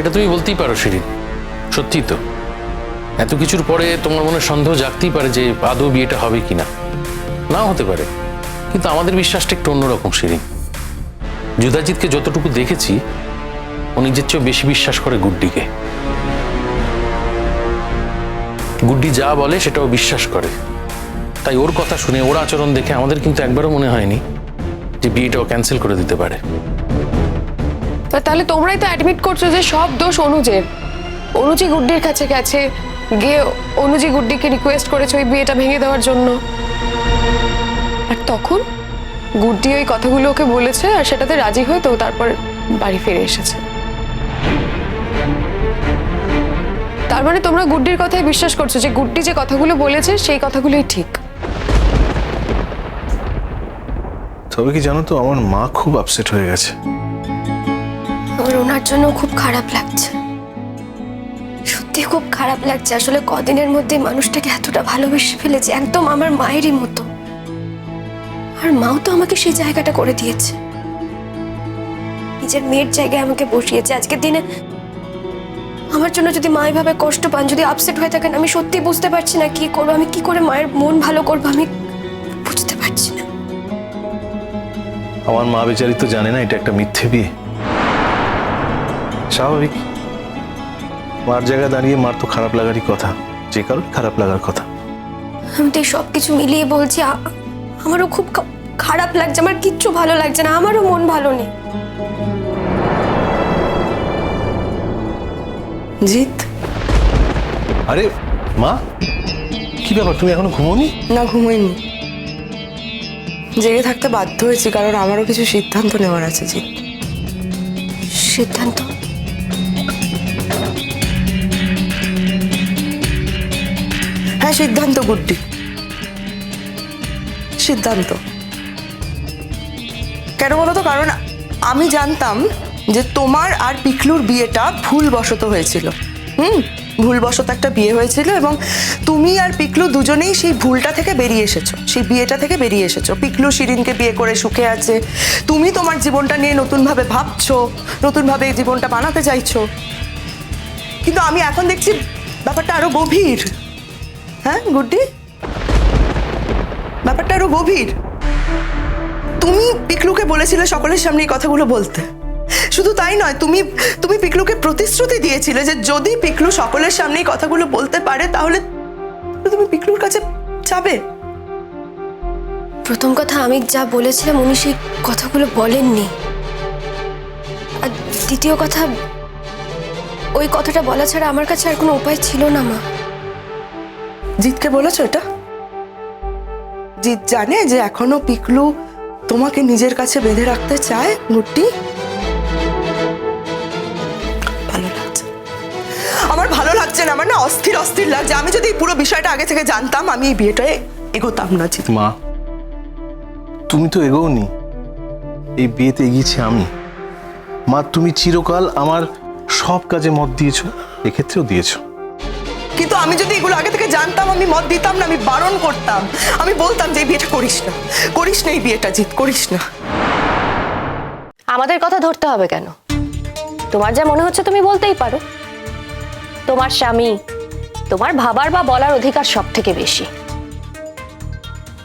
সেটা তুমি বলতেই পারো, শিরিন। সত্যি তো। এত কিছুর পরে তোমার মনে সন্দেহ জাগতেই পারে যে আদৌ বিয়েটা হবে কিনা। নাও হতে পারে। কিন্তু আমাদের বিশ্বাসটা একটু অন্যরকম, শিরিন। যুধাজিৎকে যতটুকু দেখেছি ও নিজের চেয়েও বেশি বিশ্বাস করে গুড্ডিকে। গুড্ডি যা বলে সেটাও বিশ্বাস করে। তাই ওর কথা শুনে ওর আচরণ দেখে আমাদের কিন্তু একবারও মনে হয়নি যে বিয়েটাও ক্যান্সেল করে দিতে পারে। তাহলে তোমরাই তো অ্যাডমিট করছ যে সব দোষ অনুজের। অনুজি গুড্ডির কাছে গেছে, গিয়ে অনুজি গুড্ডিকে রিকোয়েস্ট করেছে ওই বিয়েটা ভেঙে দেওয়ার জন্য। আর তখন গুড্ডি ওই কথাগুলো ওকে বলেছে আর সেটাতে রাজি হয়ে তো তারপর বাড়ি ফিরে এসেছে। তার মানে তোমরা গুড্ডির কথাই বিশ্বাস করছ যে গুড্ডি যে কথাগুলো বলেছে সেই কথাগুলোই ঠিক। তবে কি জানো তো, আমার মা খুব আপসেট হয়ে গেছে। আমার ওনার জন্য খুব খারাপ লাগছে। সত্যি খুব খারাপ লাগছে। আসলে কদিনের মধ্যে মানুষটাকে এতটা ভালোবেসে ফেলেছে, একদম আমার মায়েরই মতো। আর মাও তো আমাকে সেই জায়গাটা করে দিয়েছে। নিজের মেয়ের জায়গায় আমাকে বসিয়েছে। আজকের দিনে আমার জন্য যদি মা এভাবে কষ্ট পান, যদি আপসেট হয়ে থাকেন, আমি সত্যি বুঝতে পারছি না কি করব, আমি কি করে মায়ের মন ভালো করব, আমি বুঝতে পারছি না। আমার মা বেচারি তো জানে না এটা একটা মিথ্যে বিয়ে। স্বাভাবিক। মার জায়গায় দাঁড়িয়ে মার তো খারাপ লাগারই কথা যে কারোর খারাপ লাগার কথা। আমি তো সব কিছু মিলিয়ে বলছি আমারও খুব খারাপ লাগছে আমার কিচ্ছু ভালো লাগছে না আমারও মন ভালো নেই। জিৎ? আরে মা? কি ব্যাপার তুমি এখনও ঘুমোনি? না ঘুমোইনি। জেগে থাকতে বাধ্য হয়েছি কারণ আমারও কিছু সিদ্ধান্ত নেওয়ার আছে জিৎ। সিদ্ধান্ত? হ্যাঁ সিদ্ধান্ত, গুড্ডি। সিদ্ধান্ত। কেন বলো তো? কারণ আমি জানতাম যে তোমার আর পিকলুর বিয়েটা ভুলবশত হয়েছিল। হুম? ভুলবশত একটা বিয়ে হয়েছিল এবং তুমি আর পিকলু দুজনেই সেই ভুলটা থেকে বেরিয়ে এসেছ। সেই বিয়েটা থেকে বেরিয়ে এসেছ। পিকলু শিরিনকে বিয়ে করে সুখে আছে। তুমি তোমার জীবনটা নিয়ে নতুনভাবে ভাবছ, নতুনভাবে জীবনটা বানাতে চাইছো। কিন্তু আমি এখন দেখছি ব্যাপারটা আরও গভীর। হ্যাঁ গুড্ডি? ব্যাপারটা আরও গভীর। তুমি পিকলুকে বলেছিলে সকলের সামনে এই কথাগুলো বলতে। শুধু তাই নয়, তুমি তুমি পিকলুকে প্রতিশ্রুতি দিয়েছিলে যে যদি পিকলু সকলের সামনে এই কথাগুলো বলতে পারে, তাহলে তুমি পিকলুর কাছে যাবে। প্রথম কথা আমি যা বলেছিলাম, উনি সেই কথাগুলো বলেননি। আর দ্বিতীয় কথা, ওই কথাটা বলা ছাড়া আমার কাছে আর কোনো উপায় ছিল না, মা। জিতকে বলেছ এটা? জিৎ জানে যে এখনও পিকলু তোমাকে নিজের কাছে বেঁধে রাখতে চায় লাগছে। আমার ভালো লাগছে না, আমার না অস্থির অস্থির লাগছে। আমি যদি পুরো বিষয়টা আগে থেকে জানতাম, আমি এই বিয়েটায় এগোতাম না জিৎ মা, তুমি তো এগোওনি। এই বিয়েতে এগিয়েছি আমি। মা, তুমি চিরকাল আমার সব কাজে মত দিয়েছ, এক্ষেত্রেও দিয়েছ। কিন্তু আমি যদি এগুলো আগে থেকে জানতাম, আমি মত দিতাম না, আমি বারণ করতাম। আমি বলতাম যে এই বিয়েটা করিস না। করিস না এই বিয়েটা জিত করিস না। আমাদের কথা ধরতে হবে কেন? তোমার যা মনে হচ্ছে তুমি বলতেই পারো। তোমার স্বামী, তোমার ভাবার বা বলার অধিকার সব থেকে বেশি।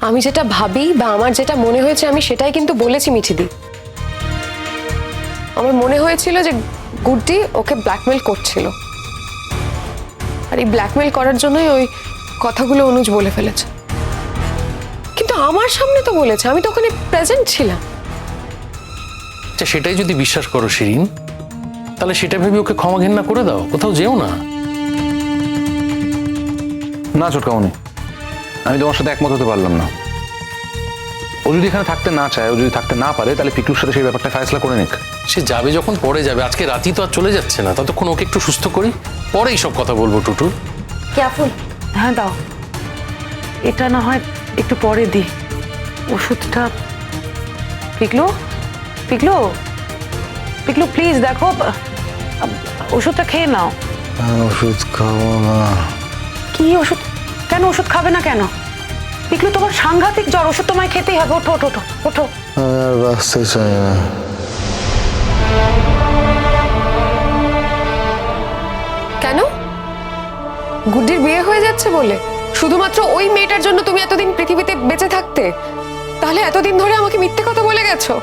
আমি যেটা ভাবি বা আমার যেটা মনে হয়েছে, আমি সেটাই কিন্তু বলেছি মিঠিদি আমার মনে হয়েছিল যে গুড্ডি ওকে ব্ল্যাকমেল করছিল। আর এই ব্ল্যাকমেল করার জন্যই ওই কথাগুলো অনুজ বলে ফেলেছে। কিন্তু আমার সামনে তো বলেছে আমি তো ওখানে প্রেজেন্ট ছিলাম। আচ্ছা সেটাই যদি বিশ্বাস করো শিরিন তাহলে সেটা ভেবে ওকে ক্ষমা ঘেন্না করে দাও কোথাও যেও না। না ছোটকামনি আমি তোমার সাথে একমত হতে পারলাম না। ও যদি এখানে থাকতে না চায় ও যদি থাকতে না পারে তাহলে পিকুর সাথে সেই ব্যাপারটা ফয়সলা করে নিক। সে যাবে যখন পরে যাবে। আজকে রাতি তো আর চলে যাচ্ছে না। ততক্ষণ ওকে একটু সুস্থ করি। পরেই সব কথা বলব টুটুর কেয়ারফুল হ্যাঁ দাও। এটা না হয় একটু পরে দি। ওষুধটা পিকলু পিকলু পিকলু প্লিজ দেখো ওষুধটা খেয়ে নাও। ওষুধ খাব না। কি ওষুধ? কেন ওষুধ খাবে না কেন? পিকলু তোমার সাংঘাতিক জ্বর ওষুধ তোমায় খেতেই হবে। ওঠো ওঠো ওঠো। ওঠো আর বাঁচতে চাই না। গুড্ডির বিয়ে হয়ে যাচ্ছে বলে? শুধুমাত্র ওই মেয়েটার জন্য তুমি এতদিন পৃথিবীতে বেঁচে থাকতে? তাহলে এতদিন ধরে আমাকে মিথ্যে কথা বলে গেছো?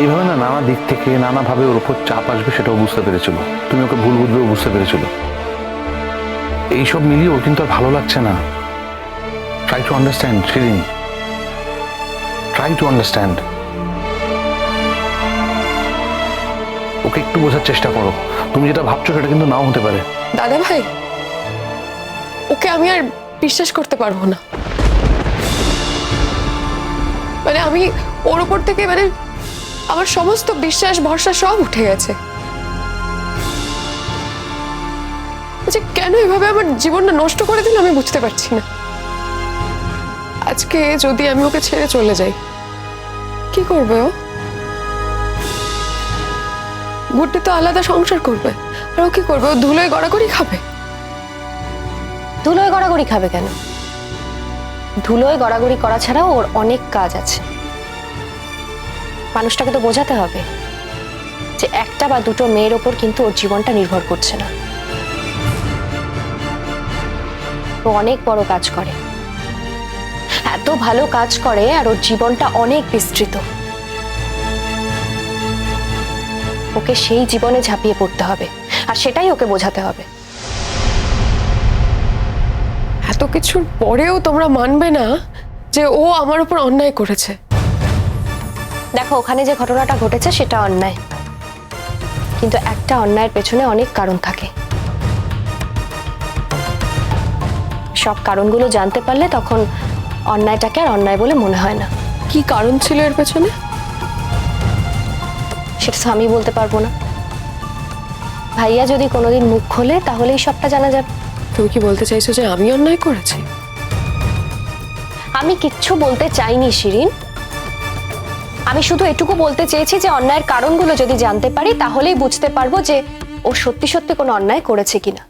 এইভাবে না নানা দিক থেকে নানাভাবে ওর উপর চাপ আসবে সেটাও বুঝতে পেরেছিল। তুমি ওকে ভুল বুঝবেও বুঝতে পেরেছিল। এইসব মিলিয়ে ওর কিন্তু আর ভালো লাগছে না। Try to understand Shirin try to understand okay একটু বোঝার চেষ্টা করো। তুমি যেটা ভাবছ সেটা কিন্তু নাও হতে পারে। দাদা ভাই, ওকে আমি আর বিশ্বাস করতে পারব না। মানে আমি ওর উপর থেকে মানে আমার সমস্ত বিশ্বাস, ভরসা সব উঠে গেছে। আচ্ছা কেন এভাবে আমার জীবনটা নষ্ট করে দিল আমি বুঝতে পারছি না। আজকে যদি আমি ওকে ছেড়ে চলে যাই, কি করবে ও? গুড্ডি তো আলাদা সংসার করবে। আর ও কি করবে? ও ধুলোয় গড়াগড়ি খাবে? ধুলোয় গড়াগড়ি খাবে কেন? ধুলোয় গড়াগড়ি করা ছাড়াও ওর অনেক কাজ আছে। মানুষটাকে তো বোঝাতে হবে যে একটা বা দুটো মেয়ের ওপর কিন্তু ওর জীবনটা নির্ভর করছে না। ও অনেক বড় কাজ করে। এত ভালো কাজ করে আর ওর জীবনটা অনেক বিস্তৃত। ওকে সেই জীবনে ঝাঁপিয়ে পড়তে হবে আর সেটাই ওকে বোঝাতে হবে। এত কিছুর পরেও তোমরা মানবে না যে ও আমার উপর অন্যায় করেছে। দেখো ওখানে যে ঘটনাটা ঘটেছে সেটা অন্যায়। কিন্তু একটা অন্যায়ের পেছনে অনেক কারণ থাকে। সব কারণগুলো জানতে পারলে তখন অন্যায়টাকে আর অন্যায় বলে মনে হয় না। কি কারণ ছিল এর পেছনে? সেটা তো আমি বলতে পারব না। ভাইয়া যদি কোনোদিন মুখ খোলে তাহলেই সবটা জানা যাবে। তুমি কি বলতে চাইছো যে আমি অন্যায় করেছি? আমি কিচ্ছু বলতে চাইনি শিরিন। আমি শুধু এটুকু বলতে চেয়েছি যে অন্যায়ের কারণগুলো যদি জানতে পারি তাহলেই বুঝতে পারব যে ও সত্যি সত্যি কোনো অন্যায় করেছে কিনা।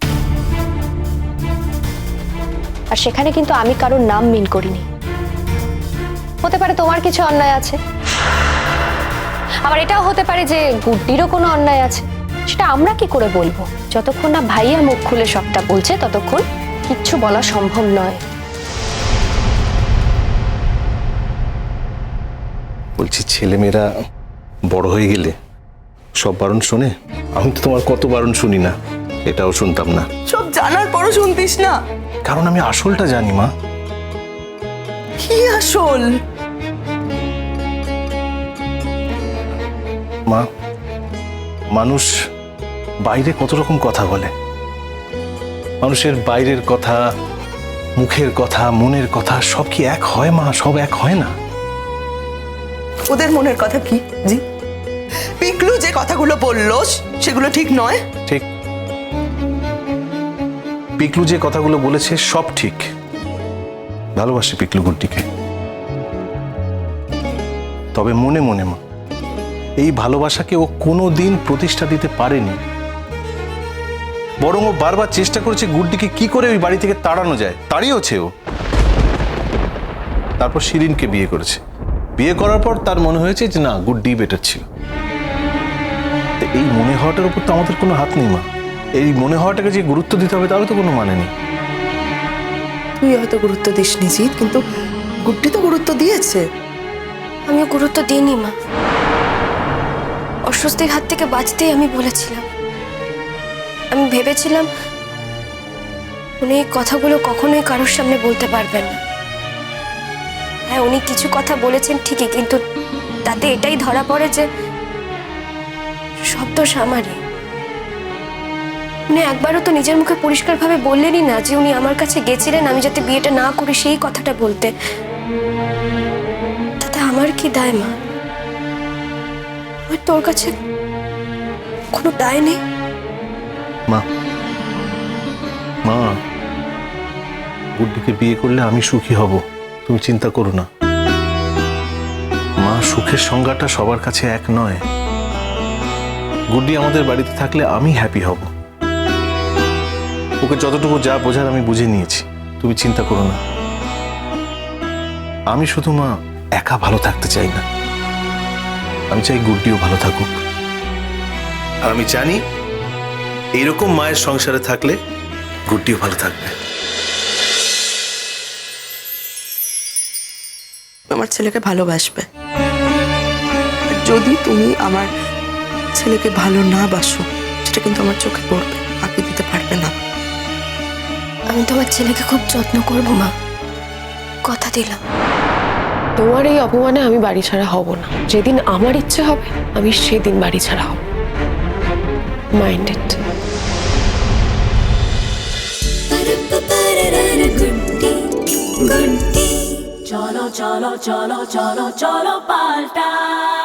আর সেখানে কিন্তু আমি কারোর নাম মিন করিনি। হতে পারে তোমার কিছু অন্যায় আছে। আবার এটাও হতে পারে যে গুড্ডিরও কোনো অন্যায় আছে। সেটা আমরা কি করে বলব? যতক্ষণ না ভাইয়া মুখ খুলে সবটা বলছে ততক্ষণ কিচ্ছু বলা সম্ভব নয়। বলছি ছেলেমেয়েরা বড় হয়ে গেলে সব বারণ শোনে? আমি তো তোমার কত বারণ শুনি না এটাও শুনতাম না। সব জানার পরও শুনতিস না। কারণ আমি আসলটা জানি মা। কি আসল? মা মানুষ বাইরে কত রকম কথা বলে। মানুষের বাইরের কথা মুখের কথা মনের কথা সব কি এক হয় মা? সব এক হয় না। ওদের মনের কথা কি জি? পিকলু যে কথাগুলো বলল সেগুলো ঠিক নয়? ঠিক পিকলু যে কথাগুলো বলেছে, সব ঠিক। ভালোবাসে পিকলু গুড্ডিকে তবে মনে মনে মা, এই ভালোবাসাকে ও কোনো দিন প্রতিষ্ঠা দিতে পারেনি। বরং ও বারবার চেষ্টা করেছে গুড্ডিকে কি করে ওই বাড়ি থেকে তাড়ানো যায়, তাড়িয়েওছে ও। তারপর শিরিনকে বিয়ে করেছে। বিয়ে করার পর তার মনে হয়েছে যে না, গুড্ডি বেটার ছিল। এই মনে হওয়াটার উপর তো আমাদের কোনো হাত নেই মা। এই মনে হওয়াটাকে যে গুরুত্ব দিতে হবে তারও তো কোনো মানে নেই। তুই হয়তো গুরুত্ব দিস জিৎ কিন্তু গুড্ডি তো গুরুত্ব দিয়েছে। আমিও গুরুত্ব দিইনি মা। অস্বস্তির হাত থেকে বাঁচতেই আমি বলেছিলাম। আমি ভেবেছিলাম উনি এই কথাগুলো কখনোই কারোর সামনে বলতে পারবেন না। হ্যাঁ উনি কিছু কথা বলেছেন ঠিকই কিন্তু তাতে এটাই ধরা পড়ে যে সব দোষ আমারই। উনি একবারও তো নিজের মুখে পরিষ্কারভাবে বললেনই না যে উনি আমার কাছে গেছিলেন, আমি যাতে বিয়েটা না করি সেই কথাটা বলতে। তাতে আমার কি দায়, মা? তোর কাছে কোনো দায় নেই। মা মা গুড্ডিকে বিয়ে করলে আমি সুখী হব, তুমি চিন্তা করো না। মা, সুখের সংজ্ঞাটা সবার কাছে এক নয়। গুড্ডি আমাদের বাড়িতে থাকলে আমি হ্যাপি হব। ওকে যতটুকু যা বোঝার আমি বুঝে নিয়েছি। তুমি চিন্তা করো না। আমি শুধু মা, একা ভালো থাকতে চাই না। আমি চাই গুড্ডিও ভালো থাকুক। আর আমি জানি এইরকম মায়ের সংসারে থাকলে গুড্ডিও ভালো থাকবে। আমার ছেলেকে ভালোবাসবে। যদি তুমি আমার ছেলেকে ভালো না বাসো, সেটা কিন্তু আমার চোখে পড়বে আঁকি দিতে পারবে না। আমি তোমার ছেলেকে খুব যত্ন করব মা। কথা দিলাম। তোমার এই অপমানে আমি বাড়ি ছাড়া হব না। যেদিন আমার ইচ্ছে হবে আমি সেদিন বাড়ি ছাড়া হব। মাইন্ডেড চলো চলো চলো চলো চলো পাল্টাই